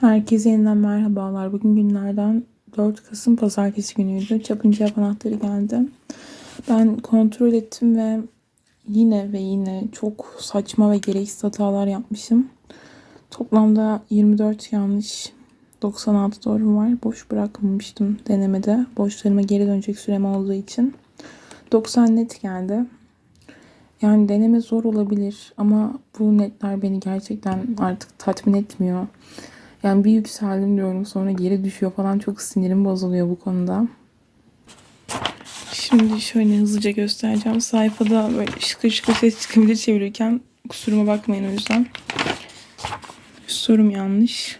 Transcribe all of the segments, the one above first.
Herkese yeniden merhabalar. Bugün günlerden 4 Kasım Pazartesi günüydü. Çapın cevap anahtarı geldi. Ben kontrol ettim ve yine ve yine çok saçma ve gereksiz hatalar yapmışım. Toplamda 24 yanlış, 96 doğru var. Boş bırakmamıştım denemede. Boşlarıma geri dönecek sürem olduğu için. 90 net geldi. Yani deneme zor olabilir ama bu netler beni gerçekten artık tatmin etmiyor. Yani bir yükseldim diyorum sonra geri düşüyor falan çok sinirim bozuluyor bu konuda. Şimdi şöyle hızlıca göstereceğim. Sayfada böyle şıkır şıkır ses çıkabilir çevirirken kusuruma bakmayın o yüzden. Sorum yanlış.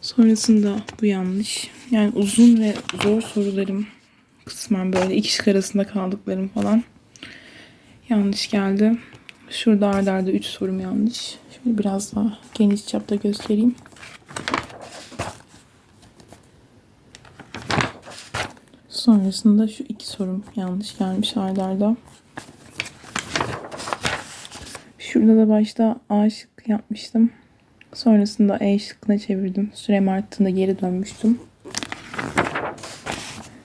Sonrasında bu yanlış. Yani uzun ve zor sorularım kısmen böyle iki şık arasında kaldıklarım falan yanlış geldi. Şurada arda arda 3 sorum yanlış. Şöyle biraz daha geniş çapta göstereyim. Sonrasında şu iki sorum yanlış gelmiş arda arda. Şurada da başta A şık yapmıştım. Sonrasında E şıkkına çevirdim. Sürem arttığında geri dönmüştüm.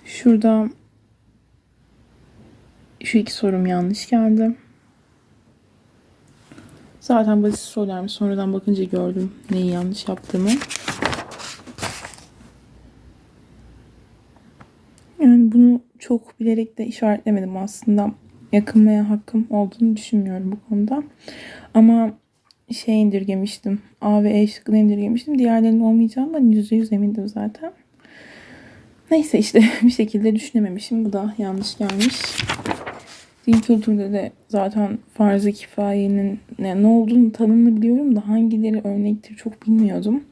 Şurada şu iki sorum yanlış geldi. Zaten basit sorularmış. Sonradan bakınca gördüm neyi yanlış yaptığımı. Yani bunu çok bilerek de işaretlemedim aslında. Yakınmaya hakkım olduğunu düşünmüyorum bu konuda. Ama şey indirgemiştim. A ve E şıkkını indirgemiştim. Diğerlerinin olmayacağından %100 emindim zaten. Neyse işte bir şekilde düşünememişim. Bu da yanlış gelmiş. Din kültüründe de zaten farz-ı kifayenin ne, ne olduğunu tanımını biliyorum da hangileri örnektir çok bilmiyordum.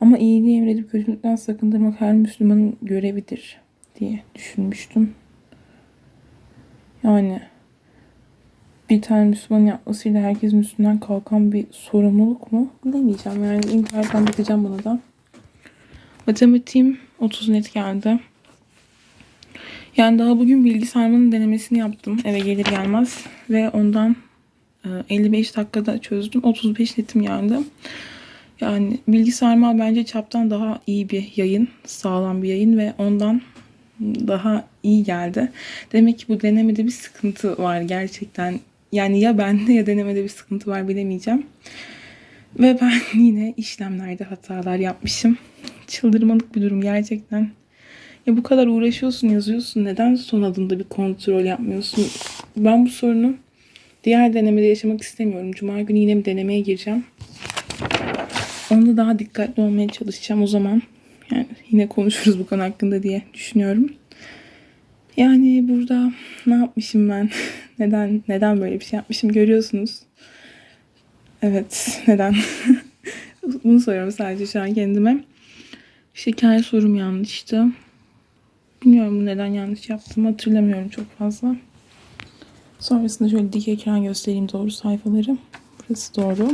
Ama iyiliği emredip kötülükten sakındırmak her Müslümanın görevidir diye düşünmüştüm. Yani bir tane Müslüman yapmasıyla herkes Müslüman kalkan bir sorumluluk mu? Bilemeyeceğim. Yani internetten bakacağım buna da. Matematiğim 30 net geldi. Yani daha bugün bilgi denemesini yaptım eve gelir gelmez ve ondan 55 dakikada çözdüm. 35 netim geldi. Yani bilgi bence çaptan daha iyi bir yayın, sağlam bir yayın ve ondan daha iyi geldi. Demek ki bu denemede bir sıkıntı var gerçekten. Yani ya bende ya denemede bir sıkıntı var bilemeyeceğim. Ve ben yine işlemlerde hatalar yapmışım. Çıldırmalık bir durum gerçekten. Ya bu kadar uğraşıyorsun, yazıyorsun. Neden son adımda bir kontrol yapmıyorsun? Ben bu sorunu diğer denemede yaşamak istemiyorum. Cuma günü yine bir denemeye gireceğim. Onda daha dikkatli olmaya çalışacağım o zaman. Yani yine konuşuruz bu konu hakkında diye düşünüyorum. Yani burada ne yapmışım ben? neden neden böyle bir şey yapmışım görüyorsunuz. Evet, neden? Bunu soruyorum sadece şu an kendime. Şeker sorum yanlıştı. Bilmiyorum neden yanlış yaptım hatırlamıyorum çok fazla. Sonrasında şöyle dik ekran göstereyim doğru sayfaları. Burası doğru.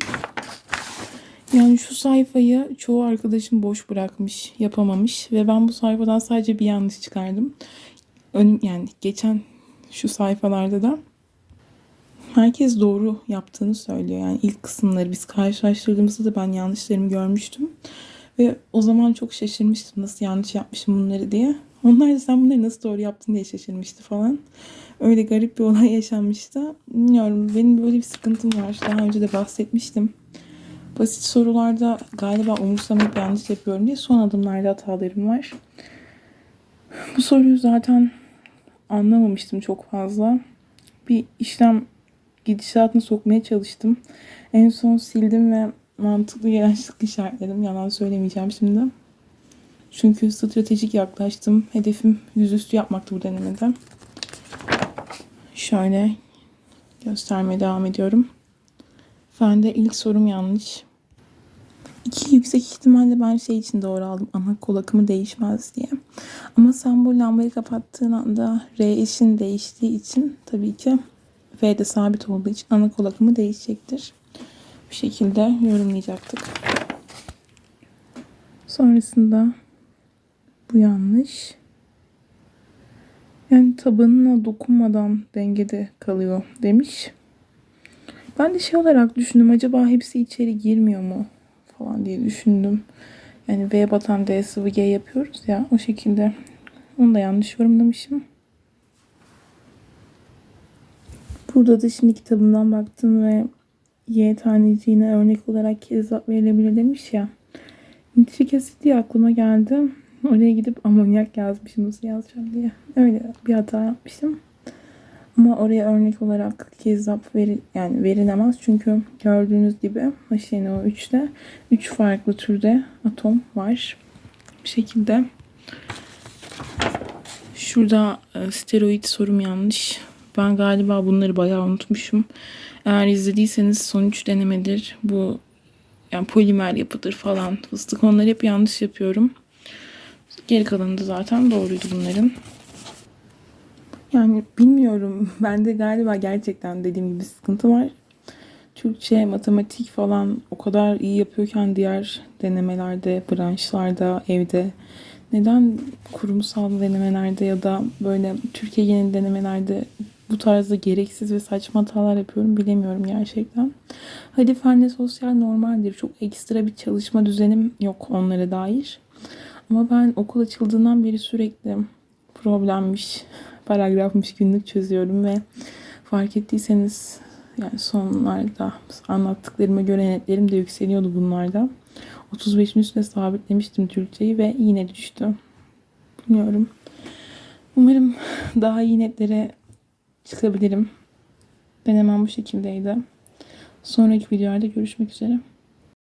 Yani şu sayfayı çoğu arkadaşım boş bırakmış, yapamamış ve ben bu sayfadan sadece bir yanlış çıkardım. Ön, yani geçen şu sayfalarda da herkes doğru yaptığını söylüyor. Yani ilk kısımları biz karşılaştırdığımızda da ben yanlışlarımı görmüştüm. Ve o zaman çok şaşırmıştım nasıl yanlış yapmışım bunları diye. Onlar da sen bunları nasıl doğru yaptın diye şaşırmıştı falan. Öyle garip bir olay yaşanmıştı. Bilmiyorum benim böyle bir sıkıntım var. Daha önce de bahsetmiştim. Basit sorularda galiba umursamayıp yanlış yapıyorum diye son adımlarda hatalarım var. Bu soruyu zaten anlamamıştım çok fazla. Bir işlem gidişatını sokmaya çalıştım. En son sildim ve mantıklı şık işaretledim. Yalan söylemeyeceğim şimdi. Çünkü stratejik yaklaştım. Hedefim yüzüstü yapmaktı bu denemede. Şöyle göstermeye devam ediyorum. Fende ilk sorum yanlış. İki yüksek ihtimalle ben şey için doğru aldım. Ana kol akımı değişmez diye. Ama sen bu lambayı kapattığın anda R eşin değiştiği için tabii ki V de sabit olduğu için ana kol akımı değişecektir. Bu şekilde yorumlayacaktık. Sonrasında bu yanlış. Yani tabanına dokunmadan dengede kalıyor demiş. Ben de şey olarak düşündüm acaba hepsi içeri girmiyor mu falan diye düşündüm. Yani V batan D sıvı G yapıyoruz ya o şekilde. Onu da yanlış yorumlamışım. Burada da şimdi kitabımdan baktım ve Y taneciğine örnek olarak kezzap verilebilir demiş ya. Nitrik asit diye aklıma geldi. Oraya gidip amonyak yazmışım nasıl yazacağım diye. Öyle bir hata yapmışım. Ama oraya örnek olarak kezzap veri, yani verilemez. Çünkü gördüğünüz gibi HNO3'te 3 farklı türde atom var. Bu şekilde. Şurada e, steroid sorum yanlış. Ben galiba bunları bayağı unutmuşum. Eğer izlediyseniz son 3 denemedir. Bu yani polimer yapıdır falan fıstık onları hep yanlış yapıyorum. Geri kalanı da zaten doğruydu bunların. Yani bilmiyorum. Bende galiba gerçekten dediğim gibi sıkıntı var. Türkçe, matematik falan o kadar iyi yapıyorken diğer denemelerde, branşlarda, evde neden kurumsal denemelerde ya da böyle Türkiye yeni denemelerde bu tarzda gereksiz ve saçma hatalar yapıyorum bilemiyorum gerçekten. Hadi fen ve sosyal normaldir. Çok ekstra bir çalışma düzenim yok onlara dair. Ama ben okul açıldığından beri sürekli problemmiş, paragrafmış günlük çözüyorum ve fark ettiyseniz yani sonlarda anlattıklarıma göre netlerim de yükseliyordu bunlarda. 35'in üstüne sabitlemiştim Türkçeyi ve yine düştü. Bilmiyorum. Umarım daha iyi netlere çıkabilirim. Denemem bu şekildeydi. Sonraki videolarda görüşmek üzere.